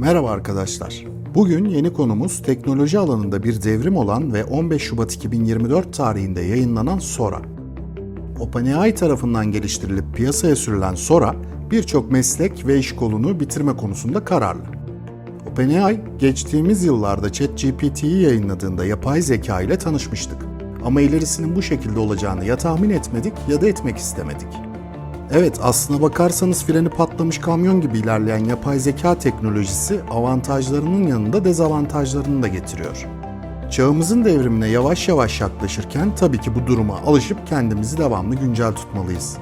Merhaba arkadaşlar. Bugün yeni konumuz teknoloji alanında bir devrim olan ve 15 Şubat 2024 tarihinde yayınlanan Sora. OpenAI tarafından geliştirilip piyasaya sürülen Sora, birçok meslek ve iş kolunu bitirme konusunda kararlı. OpenAI, geçtiğimiz yıllarda ChatGPT'yi yayınladığında yapay zeka ile tanışmıştık. Ama ilerisinin bu şekilde olacağını ya tahmin etmedik ya da etmek istemedik. Evet, aslına bakarsanız freni patlamış kamyon gibi ilerleyen yapay zeka teknolojisi avantajlarının yanında dezavantajlarını da getiriyor. Çağımızın devrimine yavaş yavaş yaklaşırken tabii ki bu duruma alışıp kendimizi devamlı güncel tutmalıyız.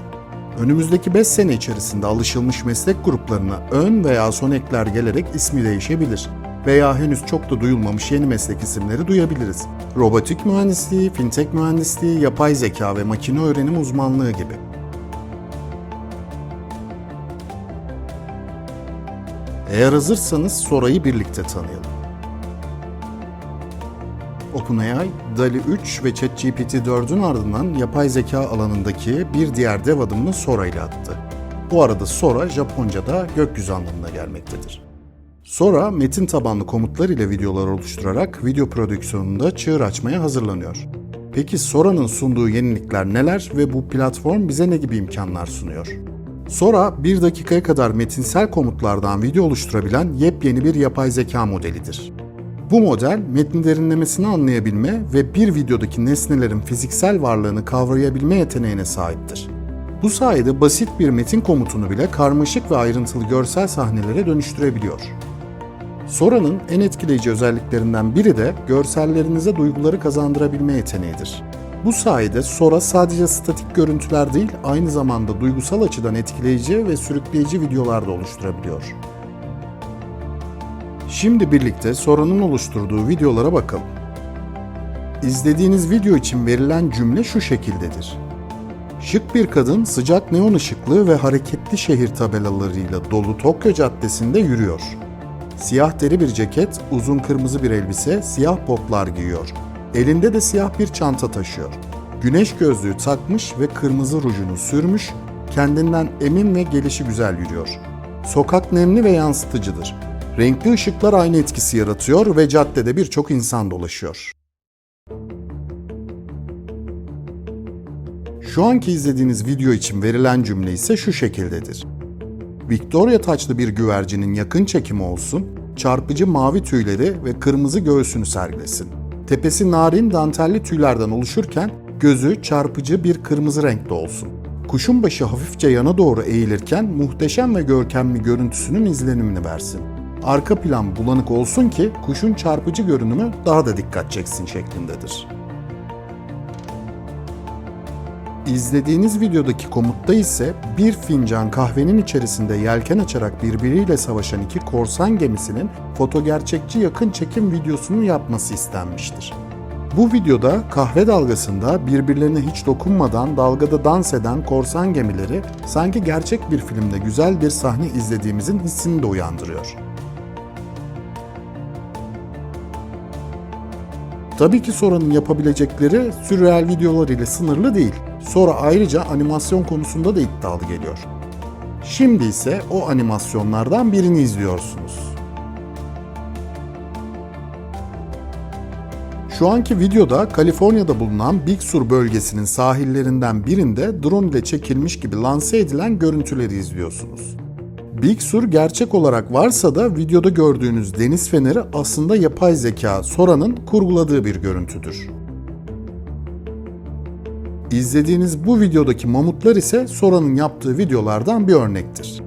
Önümüzdeki 5 sene içerisinde alışılmış meslek gruplarına ön veya son ekler gelerek ismi değişebilir veya henüz çok da duyulmamış yeni meslek isimleri duyabiliriz. Robotik mühendisliği, fintech mühendisliği, yapay zeka ve makine öğrenim uzmanlığı gibi. Eğer hazırsanız Sora'yı birlikte tanıyalım. OpenAI, DALI 3 ve ChatGPT 4'ün ardından yapay zeka alanındaki bir diğer dev adımını Sora ile attı. Bu arada Sora, Japonca'da gökyüzü anlamına gelmektedir. Sora, metin tabanlı komutlar ile videolar oluşturarak video prodüksiyonunda çığır açmaya hazırlanıyor. Peki Sora'nın sunduğu yenilikler neler ve bu platform bize ne gibi imkanlar sunuyor? Sora, 1 dakikaya kadar metinsel komutlardan video oluşturabilen yepyeni bir yapay zeka modelidir. Bu model, metnin derinlemesini anlayabilme ve bir videodaki nesnelerin fiziksel varlığını kavrayabilme yeteneğine sahiptir. Bu sayede basit bir metin komutunu bile karmaşık ve ayrıntılı görsel sahnelere dönüştürebiliyor. Sora'nın en etkileyici özelliklerinden biri de görsellerinize duyguları kazandırabilme yeteneğidir. Bu sayede Sora sadece statik görüntüler değil, aynı zamanda duygusal açıdan etkileyici ve sürükleyici videolar da oluşturabiliyor. Şimdi birlikte Sora'nın oluşturduğu videolara bakalım. İzlediğiniz video için verilen cümle şu şekildedir. Şık bir kadın sıcak neon ışıklı ve hareketli şehir tabelalarıyla dolu Tokyo caddesinde yürüyor. Siyah deri bir ceket, uzun kırmızı bir elbise, siyah botlar giyiyor. Elinde de siyah bir çanta taşıyor. Güneş gözlüğü takmış ve kırmızı rujunu sürmüş, kendinden emin ve gelişi güzel yürüyor. Sokak nemli ve yansıtıcıdır. Renkli ışıklar aynı etkisi yaratıyor ve caddede birçok insan dolaşıyor. Şu anki izlediğiniz video için verilen cümle ise şu şekildedir. Victoria taçlı bir güvercinin yakın çekimi olsun, çarpıcı mavi tüyleri ve kırmızı göğsünü sergilesin. Tepesi narin dantelli tüylerden oluşurken gözü çarpıcı bir kırmızı renkte olsun. Kuşun başı hafifçe yana doğru eğilirken muhteşem ve görkemli görüntüsünün izlenimini versin. Arka plan bulanık olsun ki kuşun çarpıcı görünümü daha da dikkat çeksin şeklindedir. İzlediğiniz videodaki komutta ise bir fincan kahvenin içerisinde yelken açarak birbiriyle savaşan iki korsan gemisinin fotogerçekçi yakın çekim videosunu yapması istenmiştir. Bu videoda kahve dalgasında birbirlerine hiç dokunmadan dalgada dans eden korsan gemileri sanki gerçek bir filmde güzel bir sahne izlediğimizin hissini de uyandırıyor. Tabii ki Sora'nın yapabilecekleri sürreal videolar ile sınırlı değil. Sora ayrıca animasyon konusunda da iddialı geliyor. Şimdi ise o animasyonlardan birini izliyorsunuz. Şu anki videoda Kaliforniya'da bulunan Big Sur bölgesinin sahillerinden birinde drone ile çekilmiş gibi lanse edilen görüntüleri izliyorsunuz. Big Sur gerçek olarak varsa da videoda gördüğünüz deniz feneri aslında yapay zeka Sora'nın kurguladığı bir görüntüdür. İzlediğiniz bu videodaki mamutlar ise Sora'nın yaptığı videolardan bir örnektir.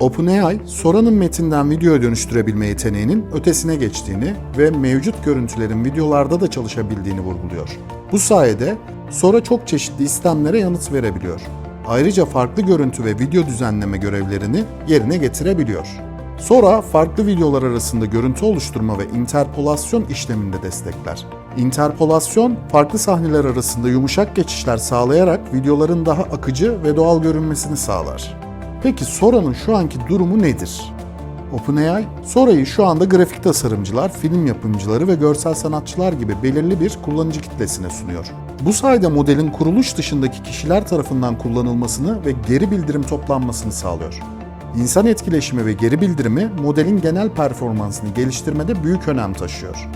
OpenAI, Sora'nın metinden videoya dönüştürebilme yeteneğinin ötesine geçtiğini ve mevcut görüntülerin videolarda da çalışabildiğini vurguluyor. Bu sayede Sora çok çeşitli istemlere yanıt verebiliyor. Ayrıca farklı görüntü ve video düzenleme görevlerini yerine getirebiliyor. Sora, farklı videolar arasında görüntü oluşturma ve interpolasyon işleminde destekler. Interpolasyon, farklı sahneler arasında yumuşak geçişler sağlayarak videoların daha akıcı ve doğal görünmesini sağlar. Peki Sora'nın şu anki durumu nedir? OpenAI, Sora'yı şu anda grafik tasarımcılar, film yapımcıları ve görsel sanatçılar gibi belirli bir kullanıcı kitlesine sunuyor. Bu sayede modelin kuruluş dışındaki kişiler tarafından kullanılmasını ve geri bildirim toplanmasını sağlıyor. İnsan etkileşimi ve geri bildirimi modelin genel performansını geliştirmede büyük önem taşıyor.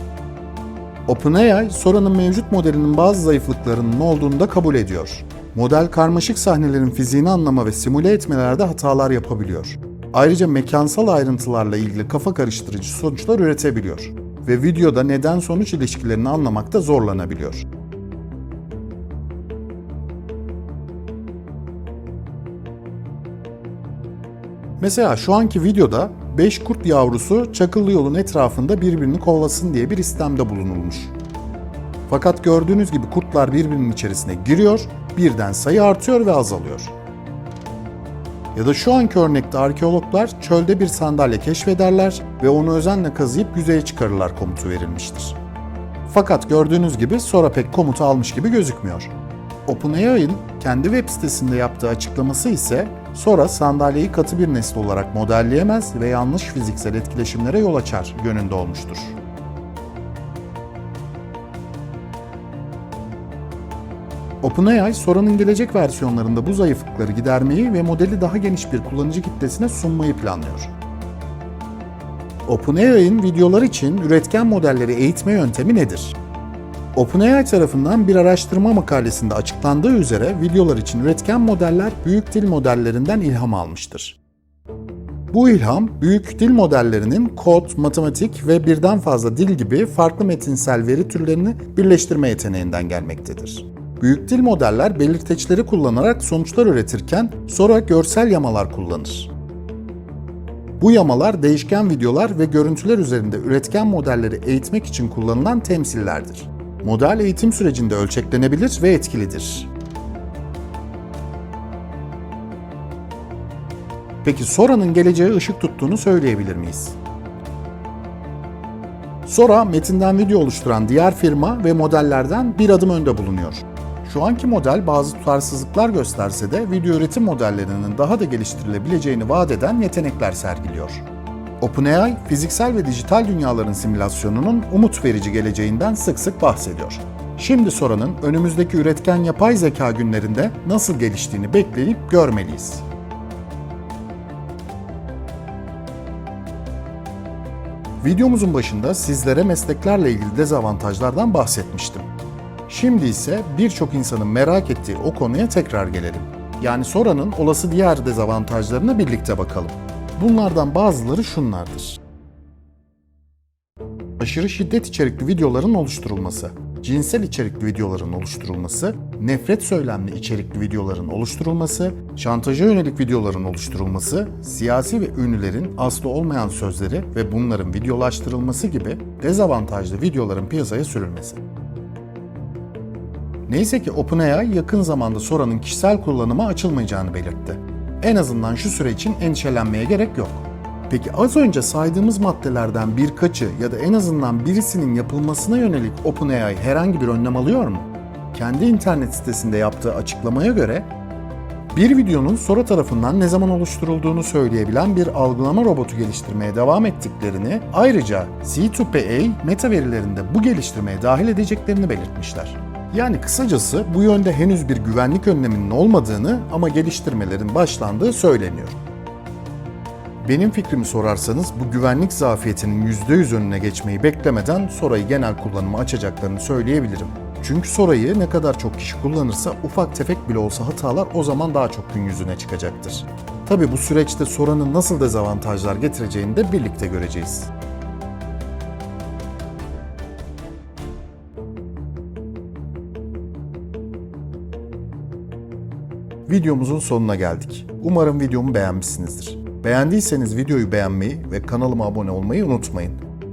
OpenAI, Sora'nın mevcut modelinin bazı zayıflıklarının olduğunu da kabul ediyor. Model karmaşık sahnelerin fiziğini anlama ve simüle etmelerde hatalar yapabiliyor. Ayrıca mekansal ayrıntılarla ilgili kafa karıştırıcı sonuçlar üretebiliyor ve videoda neden sonuç ilişkilerini anlamakta zorlanabiliyor. Mesela şu anki videoda 5 kurt yavrusu çakıllı yolun etrafında birbirini kovalasın diye bir istemde bulunulmuş. Fakat gördüğünüz gibi kurtlar birbirinin içerisine giriyor, birden sayı artıyor ve azalıyor. Ya da şu anki örnekte arkeologlar çölde bir sandalye keşfederler ve onu özenle kazıyıp yüzeye çıkarırlar komutu verilmiştir. Fakat gördüğünüz gibi sonra pek komutu almış gibi gözükmüyor. OpenAI'ın kendi web sitesinde yaptığı açıklaması ise sonra sandalyeyi katı bir nesne olarak modelleyemez ve yanlış fiziksel etkileşimlere yol açar yönünde olmuştur. OpenAI, Sora'nın gelecek versiyonlarında bu zayıflıkları gidermeyi ve modeli daha geniş bir kullanıcı kitlesine sunmayı planlıyor. OpenAI'nin videolar için üretken modelleri eğitme yöntemi nedir? OpenAI tarafından bir araştırma makalesinde açıklandığı üzere videolar için üretken modeller büyük dil modellerinden ilham almıştır. Bu ilham, büyük dil modellerinin kod, matematik ve birden fazla dil gibi farklı metinsel veri türlerini birleştirme yeteneğinden gelmektedir. Büyük dil modeller belirteçleri kullanarak sonuçlar üretirken sonra görsel yamalar kullanır. Bu yamalar değişken videolar ve görüntüler üzerinde üretken modelleri eğitmek için kullanılan temsillerdir. Model eğitim sürecinde ölçeklenebilir ve etkilidir. Peki Sora'nın geleceğe ışık tuttuğunu söyleyebilir miyiz? Sora, metinden video oluşturan diğer firma ve modellerden bir adım önde bulunuyor. Şu anki model bazı tutarsızlıklar gösterse de video üretim modellerinin daha da geliştirilebileceğini vaat eden yetenekler sergiliyor. OpenAI, fiziksel ve dijital dünyaların simülasyonunun umut verici geleceğinden sık sık bahsediyor. Şimdi Sora'nın önümüzdeki üretken yapay zeka günlerinde nasıl geliştiğini bekleyip görmeliyiz. Videomuzun başında sizlere mesleklerle ilgili dezavantajlardan bahsetmiştim. Şimdi ise birçok insanın merak ettiği o konuya tekrar gelelim. Yani Sora'nın olası diğer dezavantajlarına birlikte bakalım. Bunlardan bazıları şunlardır. Aşırı şiddet içerikli videoların oluşturulması, cinsel içerikli videoların oluşturulması, nefret söylemli içerikli videoların oluşturulması, şantaja yönelik videoların oluşturulması, siyasi ve ünlülerin aslı olmayan sözleri ve bunların videolaştırılması gibi dezavantajlı videoların piyasaya sürülmesi. Neyse ki OpenAI yakın zamanda Sora'nın kişisel kullanıma açılmayacağını belirtti. En azından şu süre için endişelenmeye gerek yok. Peki az önce saydığımız maddelerden birkaçı ya da en azından birisinin yapılmasına yönelik OpenAI herhangi bir önlem alıyor mu? Kendi internet sitesinde yaptığı açıklamaya göre bir videonun Sora tarafından ne zaman oluşturulduğunu söyleyebilen bir algılama robotu geliştirmeye devam ettiklerini, ayrıca C2PA meta verilerinde bu geliştirmeye dahil edeceklerini belirtmişler. Yani kısacası bu yönde henüz bir güvenlik önleminin olmadığını ama geliştirmelerin başlandığı söyleniyor. Benim fikrimi sorarsanız bu güvenlik zafiyetinin %100 önüne geçmeyi beklemeden Sora'yı genel kullanıma açacaklarını söyleyebilirim. Çünkü Sora'yı ne kadar çok kişi kullanırsa ufak tefek bile olsa hatalar o zaman daha çok gün yüzüne çıkacaktır. Tabi bu süreçte Sora'nın nasıl dezavantajlar getireceğini de birlikte göreceğiz. Videomuzun sonuna geldik. Umarım videomu beğenmişsinizdir. Beğendiyseniz videoyu beğenmeyi ve kanalıma abone olmayı unutmayın.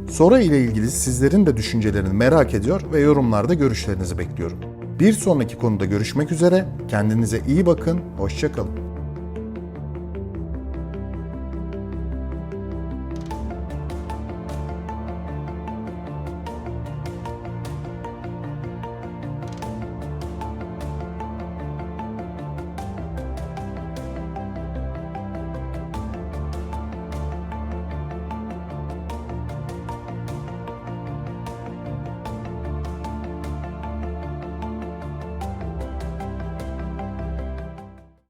Sora ile ilgili sizlerin de düşüncelerini merak ediyor ve yorumlarda görüşlerinizi bekliyorum. Bir sonraki konuda görüşmek üzere, kendinize iyi bakın, hoşçakalın.